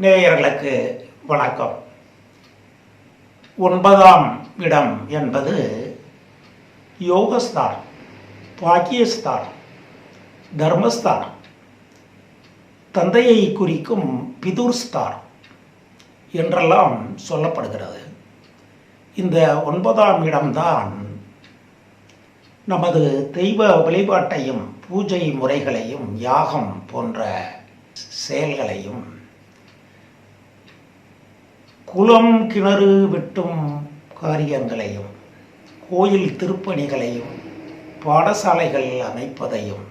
நேயர்களுக்கு வணக்கம். ஒன்பதாம் இடம் என்பது யோகஸ்தார் பாக்கியஸ்தார் தர்மஸ்தார் தந்தையை குறிக்கும் பிதுர்ஸ்தானம் என்றெல்லாம் சொல்லப்படுகிறது. இந்த ஒன்பதாம் இடம்தான் நமது தெய்வ வழிபாட்டையும் பூஜை முறைகளையும் யாகம் போன்ற செயல்களையும் குளம் கிணறு வெட்டும் காரியங்களையும் கோயில் திருப்பணிகளையும் பாடசாலைகள் அமைப்பதையும்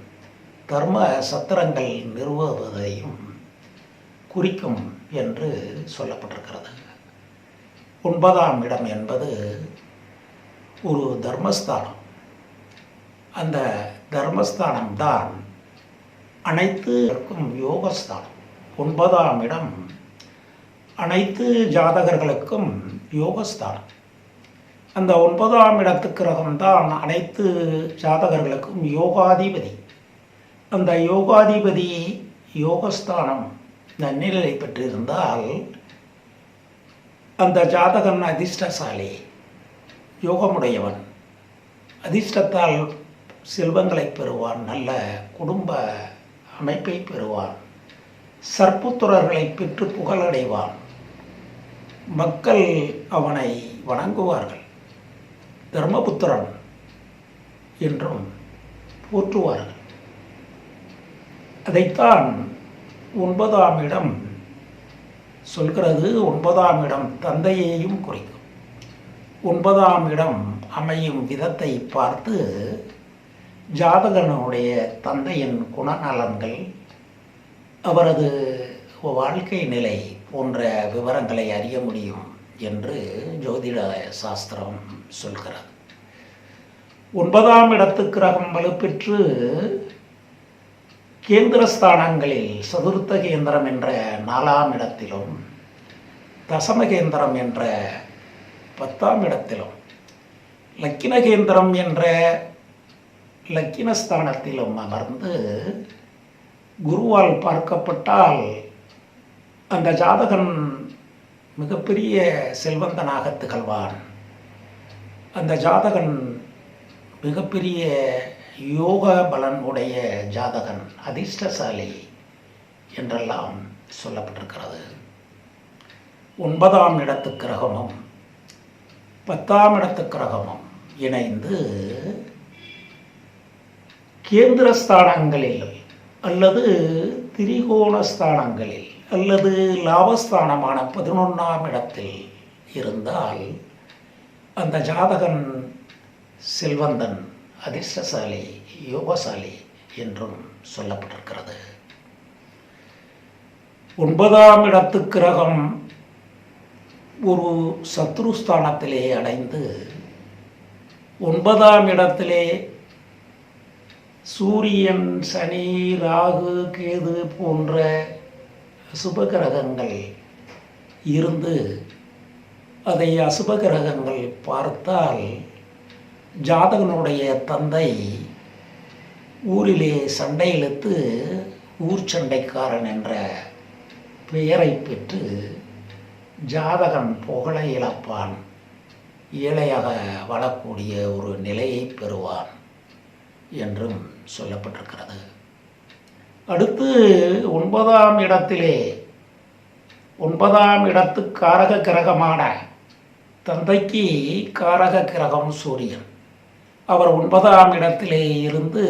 தர்ம சத்திரங்கள் நிறுவுவதையும் குறிக்கும் என்று சொல்லப்பட்டிருக்கிறது. ஒன்பதாம் இடம் என்பது ஒரு தர்மஸ்தானம். அந்த தர்மஸ்தானம் தான் அனைத்துக்கும் யோகஸ்தானம். ஒன்பதாம் இடம் அனைத்து ஜாதகர்களுக்கும் யோகஸ்தானம். அந்த ஒன்பதாம் இடத்து கிரகம்தான் அனைத்து ஜாதகர்களுக்கும் யோகாதிபதி. அந்த யோகாதிபதி யோகஸ்தானம் நன்னிலை பெற்றிருந்தால் அந்த ஜாதகன் அதிர்ஷ்டசாலி யோகமுடையவன். அதிர்ஷ்டத்தால் செல்வங்களை பெறுவான் நல்ல குடும்ப அமைப்பை பெறுவான். சர்ப்புத்துறர்களை பெற்று புகழடைவான். மக்கள் அவனை வணங்குவார்கள். தர்மபுத்திரன் என்றும் போற்றுவார்கள். அதைத்தான் ஒன்பதாம் இடம் சொல்கிறது. ஒன்பதாம் இடம் தந்தையையும் குறிக்கும். ஒன்பதாம் இடம் அமையும் விதத்தை பார்த்து ஜாதகனுடைய தந்தையின் குணநலன்கள் அவரது வாழ்க்கை நிலை போன்ற விவரங்களை அறிய முடியும் என்று ஜோதிட சாஸ்திரம் சொல்கிறது. ஒன்பதாம் இடத்து கிரகம் வலுப்பெற்று கேந்திரஸ்தானங்களில் சதுர்த்த கேந்திரம் என்ற நாலாம் இடத்திலும் தசம கேந்திரம் என்ற பத்தாம் இடத்திலும் லக்கின கேந்திரம் என்ற லக்கினஸ்தானத்திலும் அமர்ந்து குருவால் பார்க்கப்பட்டால் அந்த ஜாதகன் மிகப்பெரிய செல்வந்தனாக திகழ்வான் அந்த ஜாதகன் மிகப்பெரிய யோக பலன் உடைய ஜாதகன் அதிர்ஷ்டசாலி என்றெல்லாம் சொல்லப்பட்டிருக்கிறது. ஒன்பதாம் இடத்து கிரகமும் பத்தாம் இடத்து கிரகமும் இணைந்து கேந்திரஸ்தானங்களில் அல்லது திரிகோணஸ்தானங்களில் அல்லது லாபஸ்தானமான பதினொன்றாம் இடத்தில் இருந்தால் அந்த ஜாதகன் செல்வந்தன் அதிர்ஷ்டசாலி யோகசாலி என்றும் சொல்லப்பட்டிருக்கிறது. ஒன்பதாம் இடத்து கிரகம் ஒரு சத்ருஸ்தானத்திலே அடைந்து ஒன்பதாம் இடத்திலே சூரியன் சனி ராகு கேது போன்ற சுபகிரகங்கள் இருந்து அதை அசுபகிரகங்கள் பார்த்தால் ஜாதகனுடைய தந்தை ஊரிலே சண்டை இழுத்து ஊர் சண்டைக்காரன் என்ற பெயரை பெற்று ஜாதகன் புகழை இழப்பான். ஏழையாக வாழக்கூடிய ஒரு நிலையை பெறுவான் என்றும் சொல்லப்பட்டிருக்கிறது. அடுத்து ஒன்பதாம் இடத்திலே ஒன்பதாம் இடத்து காரக கிரகமான தந்தைக்கு காரக கிரகம் சூரியன். அவர் ஒன்பதாம் இடத்திலே இருந்து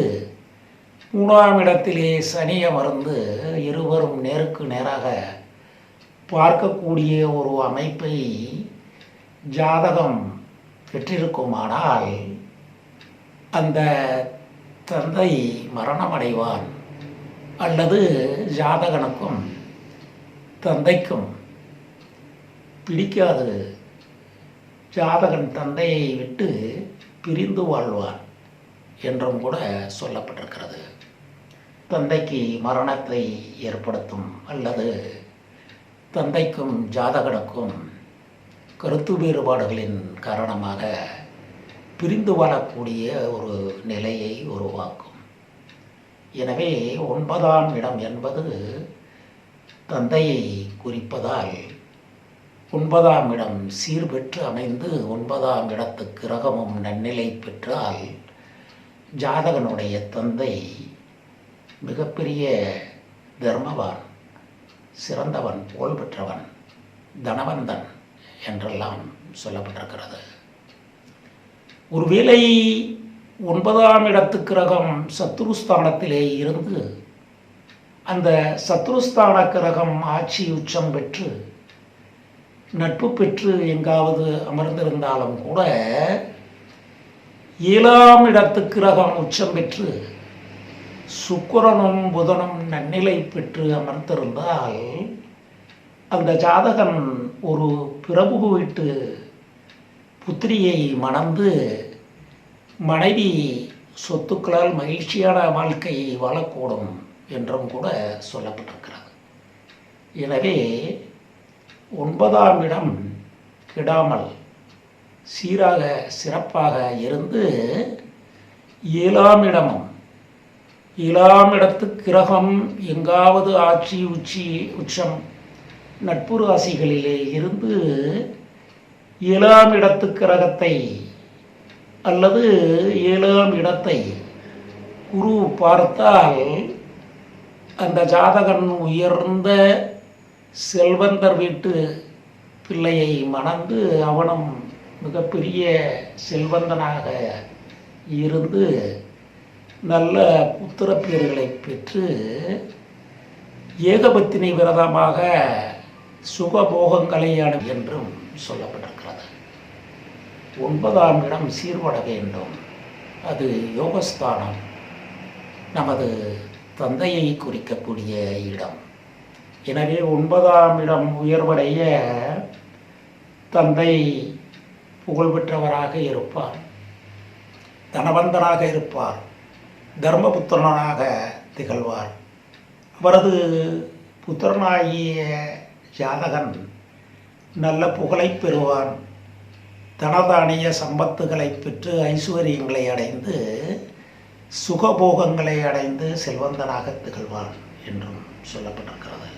மூணாம் இடத்திலே சனி அமர்ந்து இருவரும் நேருக்கு நேராக பார்க்கக்கூடிய ஒரு அமைப்பை ஜாதகம் பெற்றிருக்குமானால் அந்த தந்தை மரணமடைவான். அல்லது ஜாதகனுக்கும் தந்தைக்கும் பிடிக்காது. ஜாதகன் தந்தையை விட்டு பிரிந்து வாழ்வான் என்றும் கூட சொல்லப்பட்டிருக்கிறது. தந்தைக்கு மரணத்தை ஏற்படுத்தும் அல்லது தந்தைக்கும் ஜாதகனுக்கும் கருத்து வேறுபாடுகளின் காரணமாக பிரிந்து வாழக்கூடிய ஒரு நிலையை உருவாக்கும். எனவே ஒன்பதாம் இடம் என்பது தந்தையை குறிப்பதால். ஒன்பதாம் இடம் சீர்பெற்று அமைந்து ஒன்பதாம் இடத்து கிரகமும் நன்னிலை பெற்றால் ஜாதகனுடைய தந்தை மிகப்பெரிய தர்மவான் சிறந்தவன் புகழ் பெற்றவன் தனவந்தன் என்றெல்லாம் சொல்லப்பட்டிருக்கிறது. ஒருவேளை ஒன்பதாம் இடத்து கிரகம் சத்ருஸ்தானத்திலே இருந்து அந்த சத்ருஸ்தான கிரகம் ஆட்சி உச்சம் பெற்று நட்பு பெற்று எங்காவது அமர்ந்திருந்தாலும் கூட ஏழாம் இடத்து கிரகம் உச்சம் பெற்று சுக்கரனும் புதனும் நன்னிலை பெற்று அமர்ந்திருந்தால் அந்த ஜாதகன் ஒரு பிரபு வீட்டு புத்திரியை மணந்து மனைவி சொத்துக்களால் மகிழ்ச்சியான வாழ்க்கையை வாழக்கூடும் என்றும் கூட சொல்லப்பட்டிருக்கிறது. எனவே ஒன்பதாம் இடம் கெடாமல் சீராக சிறப்பாக இருந்து ஏழாம் இடமும் ஏழாம் இடத்து கிரகம் எங்காவது ஆட்சி உச்சி உச்சம் நட்பு ராசிகளிலே இருந்து ஏழாம் இடத்து கிரகத்தை அல்லது ஏழாம் இடத்தை குரு பார்த்தால் அந்த ஜாதகன் உயர்ந்த செல்வந்தர் வீட்டு பிள்ளையை மணந்து அவனும் மிகப்பெரிய செல்வந்தனாக இருந்து நல்ல புத்திரப்பேர்களை பெற்று ஏகபத்தினி விரதமாக சுகபோகங்களை என்றும் சொல்லப்பட்டது ஒன்பதாம் இடம் சீர்பட வேண்டும் அது யோகஸ்தானம். நமது தந்தையை குறிக்கக்கூடிய இடம். எனவே ஒன்பதாம் இடம் உயர்வடைய தந்தை புகழ்பெற்றவராக இருப்பார். தனவந்தனாக இருப்பார். தர்மபுத்திரனாக திகழ்வார். அவரது புத்திரனாகிய ஜாதகன் நல்ல புகழை பெறுவான். தனதானிய சம்பத்துகளை பெற்று ஐஸ்வர்யங்களை அடைந்து சுகபோகங்களை அடைந்து செல்வந்தனாக திகழ்வான் என்றும் சொல்லப்பட்டிருக்கிறது.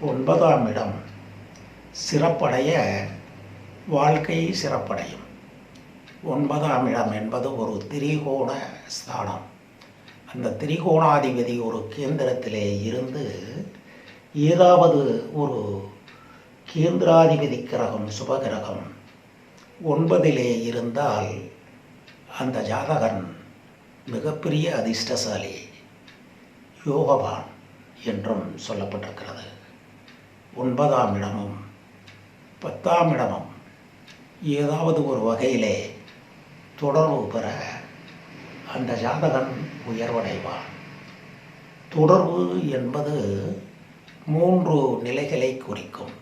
ஒன்பதாம் இடம் சிறப்படைய வாழ்க்கை சிறப்படையும். ஒன்பதாம் இடம் என்பது ஒரு திரிகோண ஸ்தானம். அந்த திரிகோணாதிபதி ஒரு கேந்திரத்திலே இருந்து ஏதாவது ஒரு கேந்திராதிபதி கிரகம் சுபகிரகம் ஒன்பதிலே இருந்தால் அந்த ஜாதகன் மிகப்பெரிய அதிர்ஷ்டசாலி யோகவான் என்றும் சொல்லப்பட்டிருக்கிறது. ஒன்பதாம் இடமும் பத்தாம் இடமும் ஏதாவது ஒரு வகையிலே தொடர்பு பெற அந்த ஜாதகன் உயர்வடைவான். தொடர்பு என்பது மூன்று நிலைகளை குறிக்கும்.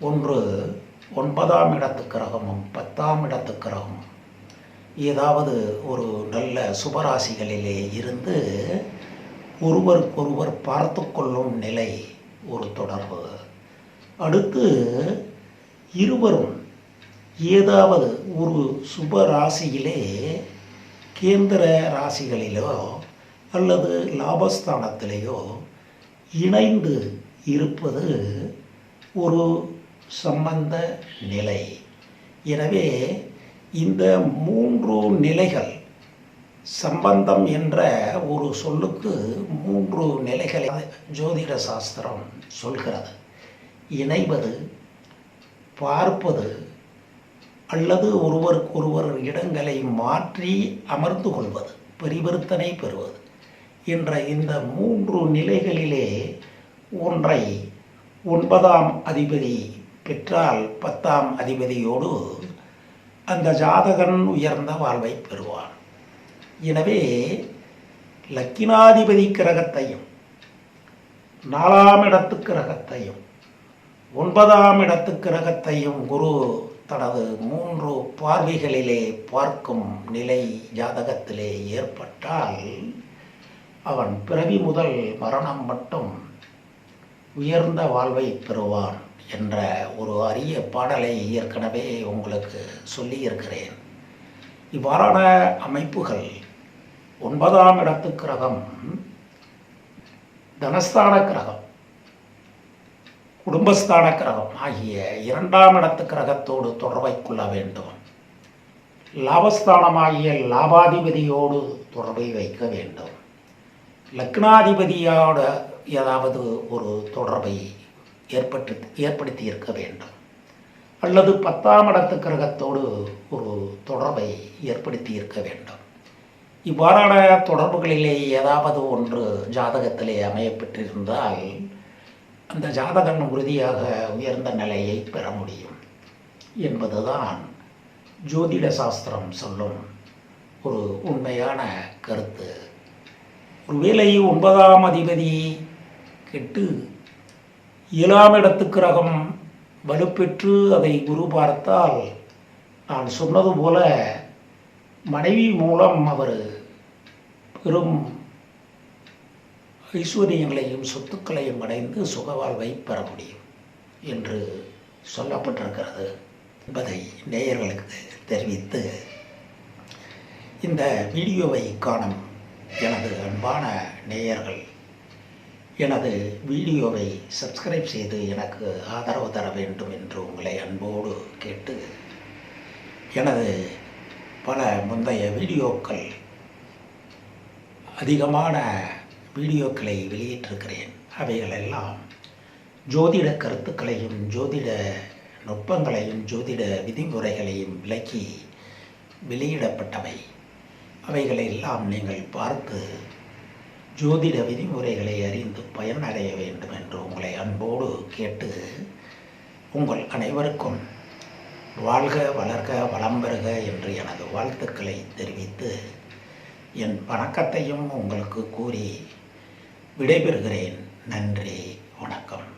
ஒன்று ஒன்பதாம் இடத்து கிரகமும் பத்தாம் இடத்து கிரகமும். ஏதாவது ஒரு நல்ல சுபராசிகளிலே இருந்து ஒருவருக்கொருவர் பார்த்து கொள்ளும் நிலை ஒரு தொடர்பு. அடுத்து இருவரும் ஏதாவது ஒரு சுப ராசியிலே கேந்திர ராசிகளிலோ அல்லது லாபஸ்தானத்திலேயோ இணைந்து இருப்பது ஒரு சம்பந்த நிலை. எனவே இந்த மூன்று நிலைகள் சம்பந்தம் என்ற ஒரு சொல்லுக்கு மூன்று நிலைகளை ஜோதிட சாஸ்திரம் சொல்கிறது. இணைவது பார்ப்பது அல்லது ஒருவருக்கொருவர் இடங்களை மாற்றி அமர்ந்து கொள்வது பரிவர்த்தனை பெறுவது என்ற இந்த மூன்று நிலைகளிலே ஒன்றை ஒன்பதாம் அதிபதி பெற்றால் பத்தாம் அதிபதியோடு அந்த ஜாதகன் உயர்ந்த வாழ்வை பெறுவான். எனவே லக்கினாதிபதி கிரகத்தையும் நாலாம் இடத்து கிரகத்தையும் ஒன்பதாம் இடத்து கிரகத்தையும் குரு தனது மூன்று பார்வைகளிலே பார்க்கும் நிலை ஜாதகத்திலே ஏற்பட்டால் அவன் பிறவி முதல் மரணம் மட்டும் உயர்ந்த வாழ்வை பெறுவான் என்ற ஒரு அரிய பாடலை ஏற்கனவே உங்களுக்கு சொல்லியிருக்கிறேன். இவ்வாறான அமைப்புகள் ஒன்பதாம் இடத்து கிரகம் தனஸ்தான கிரகம் குடும்பஸ்தான கிரகம் ஆகிய இரண்டாம் இடத்து கிரகத்தோடு தொடர்பை கொள்ள வேண்டும். லாபஸ்தானமாகிய லாபாதிபதியோடு தொடர்பை வைக்க வேண்டும். லக்னாதிபதியோட ஏதாவது ஒரு தொடர்பை ஏற்பட்டு ஏற்படுத்தி இருக்க வேண்டும். அல்லது பத்தாம் இடத்து கிரகத்தோடு ஒரு தொடர்பை ஏற்படுத்தி இருக்க வேண்டும். இவ்வாறான தொடர்புகளிலே ஏதாவது ஒன்று ஜாதகத்திலே அமையப்பெற்றிருந்தால் அந்த ஜாதகன் உறுதியாக உயர்ந்த நிலையை பெற முடியும் என்பதுதான் ஜோதிட சாஸ்திரம் சொல்லும் ஒரு உண்மையான கருத்து. ஒருவேளை ஒன்பதாம் அதிபதி கெட்டு. ஏழாம் இடத்து கிரகம் வலுப்பெற்று அதை குரு பார்த்தால் நான் சொன்னது போல மனைவி மூலம் அவர் பெரும் ஐஸ்வர்யங்களையும் சொத்துக்களையும் அடைந்து சுகவாழ்வை பெற முடியும் என்று சொல்லப்பட்டிருக்கிறது என்பதை நேயர்களுக்கு தெரிவித்து இந்த வீடியோவை காணும் எனது அன்பான நேயர்கள் எனது வீடியோவை சப்ஸ்கிரைப் செய்து எனக்கு ஆதரவு தர வேண்டும் என்று உங்களை அன்போடு கேட்டு எனது பல முந்தைய வீடியோக்கள் அதிகமான வீடியோக்களை வெளியிட்டிருக்கிறேன். அவைகளெல்லாம் ஜோதிட கருத்துக்களையும் ஜோதிட நுட்பங்களையும் ஜோதிட விதிமுறைகளையும் விளக்கி வெளியிடப்பட்டவை. அவைகளை எல்லாம் நீங்கள் பார்த்து ஜோதிட விதிமுறைகளை அறிந்து பயனடைய வேண்டும் என்று உங்களை அன்போடு கேட்டு உங்கள் அனைவருக்கும் வாழ்க வளர்க வளம் பெறுக என்று எனது வாழ்த்துக்களை தெரிவித்து என் வணக்கத்தையும் உங்களுக்கு கூறி விடைபெறுகிறேன். நன்றி வணக்கம்.